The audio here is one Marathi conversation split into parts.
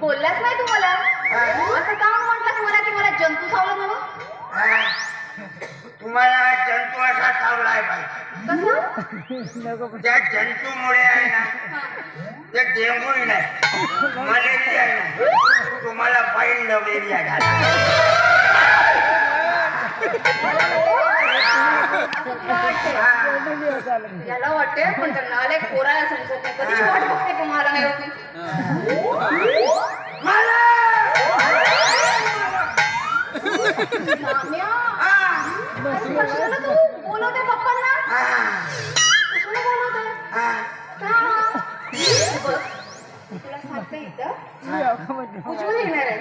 बोललाच नाही तू मला? असं का म्हटलंस मला की मला जंतू चावलं म्हणून? तुम्हाला जंतू असा चावलाय पाहिजे त्या जंतूमुळे आहे ना ते डेंगूही नाही मलेरिया नाही तुम्हाला बाईल लवलेरिया झाला याला वाटते पण त्या नाले कोरायला तुला सांगते इथं? उज्ज्वल येणार आहे.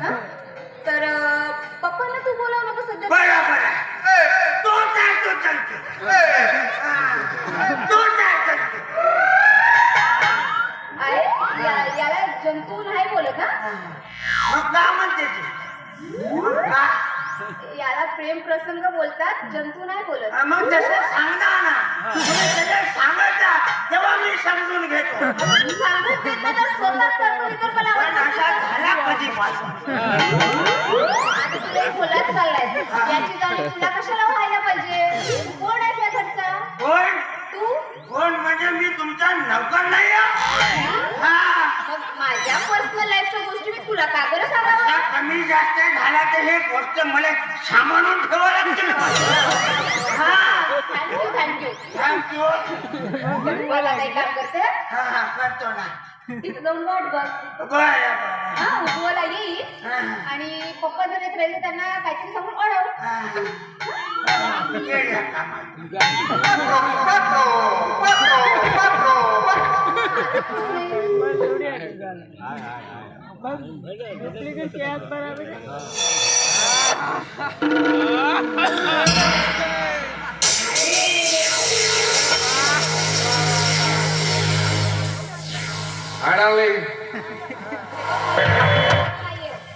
हा? तर पप्पांना तू बोलावं नको सध्या? बरोबर तो जंतू हा. जंतू याला जंतू नाही बोलत ना मग का म्हणते का? याला प्रेम प्रसंग बोलतात जंतू नाही बोलत. हा, मग तसं सांगा ना तुम्ही तसं सांगत जा तेव्हा मी समजून घेतो. नाही तर करतो असा झाला आता तुला एक चाललाय. याची जाणीव तुला कशाला व्हायला पाहिजे? तू कोण आहेस या घरचा? कोण? तू? कोण म्हणजे मी तुमचा नौकर नाही आहे? हा? मग माझ्या पर्सनल लाईफच्या गोष्टी मी तुला का बरं कमी जास्त झाला तर हे गोष्ट मला सांभाळून ठेवावं लागतील हा थँक्यू थँक्यू थँक्यू मला काही काम करते? हा हा करतो ना. तिथं जाऊन वाट बघ. बरं बरं. हा उज्ज्वला येईल हा, आणि पप्पा जर येत राहिले त्यांना काहीतरी सांगून हा. कामात.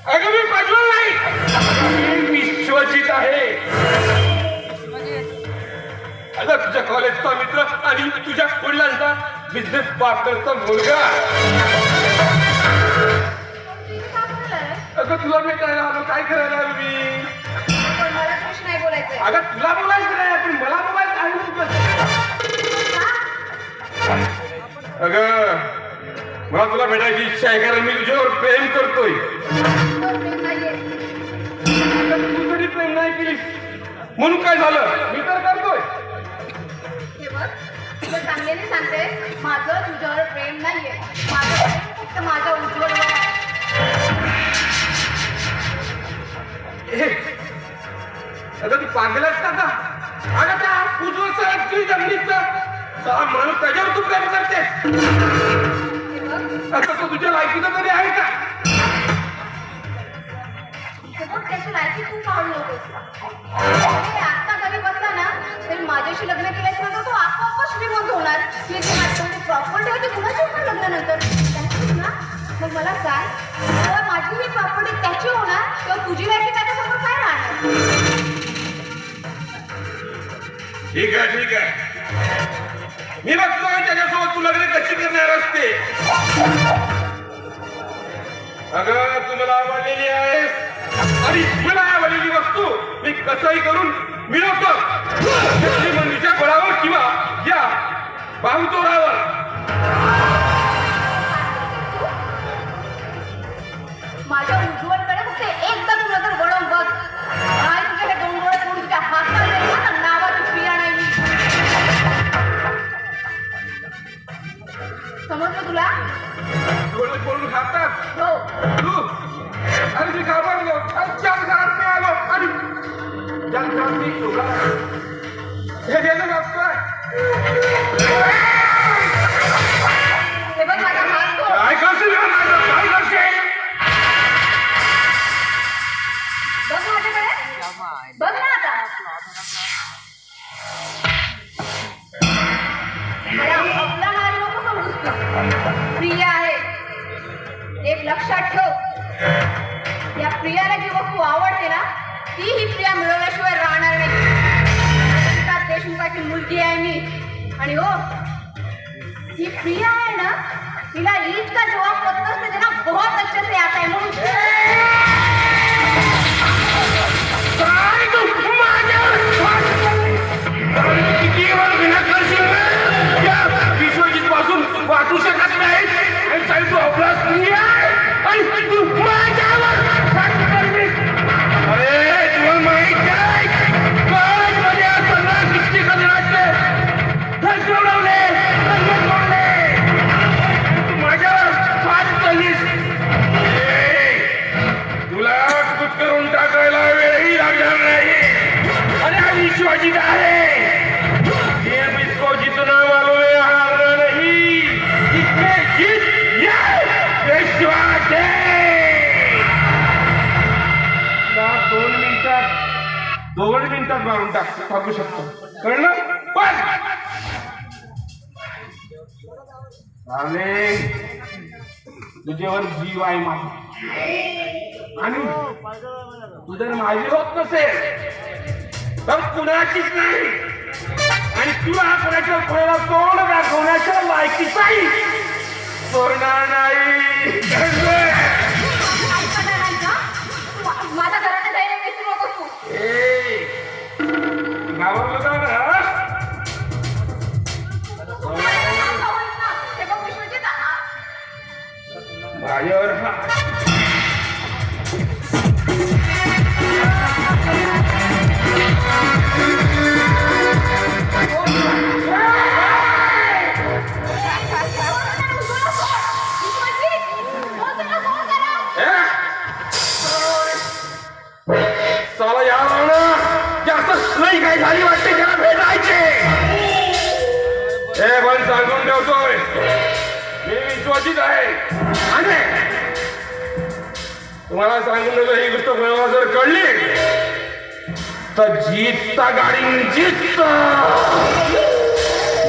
अगं मी बदलून नाही. मी विश्वजित आहे. अगं तुझ्या कॉलेजचा मित्र आणि तुझ्या वडिलांचा बिझनेस पार्टनरचा मुलगा. तुला भेटायला आलो काय करायला आलो मी? पण मला कृष्ण नाही बोलायचंय. अगं तुला बोलायचं नाही पण मला बोलायचं आहे. अगं मला तुला भेटायची इच्छा आहे कारण मी तुझ्यावर प्रेम करतोय. तू तरी प्रेम नाही केली म्हणून काय झालं? मी तर करतोय. हे बघ तुला चांगल्याने सांगते माझं तुझ्यावर प्रेम नाहीये. माझं प्रेम फक्त माझ्या उज्ज्वलवर अगं तू पागलच का का अगं त्या उज्ज्वल सर जमिनीचा सहा माणूस त्याच्यावर तू प्रेम करते. असं तो तुझ्या लायकीचं आहे का? त्याची लायकी तू पाहू नकोस आत्ता घरी बसला ना तर माझ्याशी लग्न केल्याच्यानंतर तो आपोआप श्रीमंत होणार. प्रॉपर्टी होती होणार लग्नानंतर? मग मला काय माझी ही प्रॉपर्टी त्याची होणार तेव्हा तुझी लायकी त्याच्यासमोर काय राहणार? ठीक आहे ठीक आहे. मी बघतो का त्याच्यासोबत तू लग्न कशी करणार असते? अगं तू मला आवडलेली आहेस. आणि मला आवडलेली वस्तू मी कसंही करून मिळवतो. घाबरलो चार घरात मी आलो आणि ज्या घरात मी तुला हे गेलं बघतोय हे बघ माझा हात सोड. काय करशील? हा माझं? काय करशील? बघ माझ्याकडे. बघ ना आता. मला आपला नारी नको समजूस तू. प्रिय आहे. एक लक्षात ठेव. प्रियाला जी वस्तू आवडते ना ती ही प्रिया मिळवल्याशिवाय राहणार नाही. देशमुखाची मुलगी आहे मी. आणि हो ही प्रिया आहे ना तिला ईद का जवाब पत्र से देना बहुत अच्छा दोन मिनिटात मारून टाक थांबू शकतो. कळलं? पण चालेल तुझ्यावर जीव आहे माझा. आणि तू जर माझी होत नसेल तर कुणाचीच नाही. आणि तुला कोणाच्या कोणाला तोंड दाखवण्याच्या लायकीचाही सोडणार नाही. माझ्यावर हा ए? या लावणं जास्त नाही काय झाली वाटते त्याला भेटायचे. हे पण सांगून ठेवतोय. मी विश्वासित आहे. आणि तुम्हाला सांगून ठेवतो ही गोष्ट कोणाला जर कळली तर जीतता गाडी जित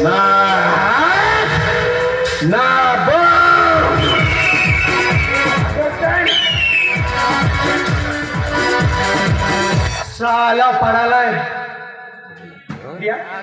ना ना साला पडालाय. या.